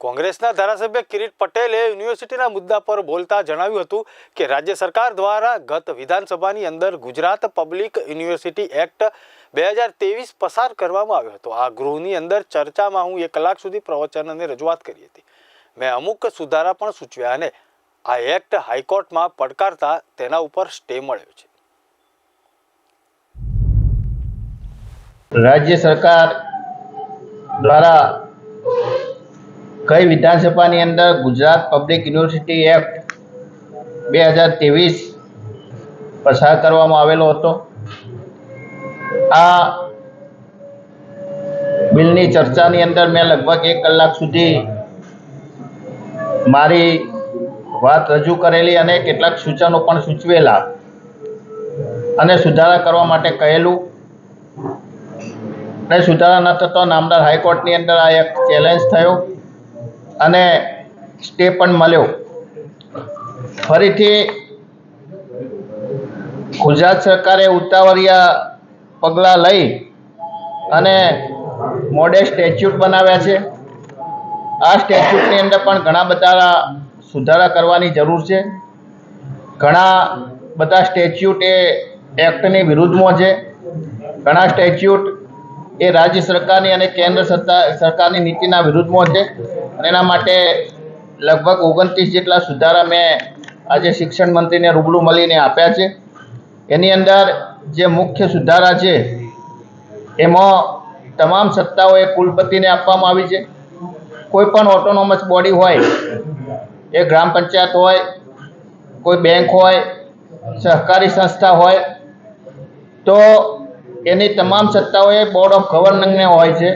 કોંગ્રેસના ધારાસભ્ય કિરીટ પટેલે યુનિવર્સિટીના મુદ્દા પર બોલતા જણાવ્યું હતું કે રાજ્ય સરકાર દ્વારા ગત વિધાનસભાની અંદર ગુજરાત પબ્લિક યુનિવર્સિટી એક્ટ બે હજાર ત્રેવીસ પસાર કરવામાં આવ્યો હતો. આ ગૃહની અંદર ચર્ચામાં હું એક કલાક સુધી પ્રવચન રજૂઆત કરી હતી. મેં અમુક સુધારા પણ સૂચવ્યા અને આ એક્ટ હાઈકોર્ટમાં પડકારતા તેના ઉપર સ્ટે મળ્યો છે. રાજ્ય સરકાર દ્વારા ગઈ વિધાનસભાની અંદર ગુજરાત પબ્લિક યુનિવર્સિટી એક્ટ બે હજાર ત્રેવીસ પસાર કરવામાં આવેલો હતો? આ બિલની ચર્ચાની અંદર મેં લગભગ એક કલાક સુધી મારી વાત રજૂ કરેલી અને કેટલાક સૂચનો પણ સૂચવેલા અને સુધારા કરવા માટે કહેલું. અને સુધારા ન થતો નામદાર હાઈકોર્ટની અંદર આ એક ચેલેન્જ થયો. અને સ્ટે પણ મળ્યો. ફરીથી ગુજરાત સરકારે ઉતાવળિયા પગલાં લઈ અને મોડે સ્ટેચ્યુટ બનાવ્યા છે. આ સ્ટેચ્યુટની અંદર પણ ઘણા બધા સુધારા કરવાની જરૂર છે. ઘણા બધા સ્ટેચ્યુટ એ એક્ટની વિરુદ્ધમાં છે. ઘણા સ્ટેચ્યુટ એ રાજ્ય સરકારની અને કેન્દ્ર સત્તા સરકારની નીતિના વિરુદ્ધમાં છે. અને એના માટે લગભગ ઓગણત્રીસ જેટલા સુધારા મેં આજે શિક્ષણ મંત્રીને રૂબરૂ મળીને આપ્યા છે. એની અંદર જે મુખ્ય સુધારા છે, એમાં તમામ સત્તાઓ એ કુલપતિને આપવામાં આવી છે. કોઈ પણ ઓટોનોમસ બોડી હોય, એ ગ્રામ પંચાયત હોય, કોઈ બેંક હોય, સહકારી સંસ્થા હોય, તો એની તમામ સત્તાઓ એ બોર્ડ ઓફ ગવર્નરને હોય છે.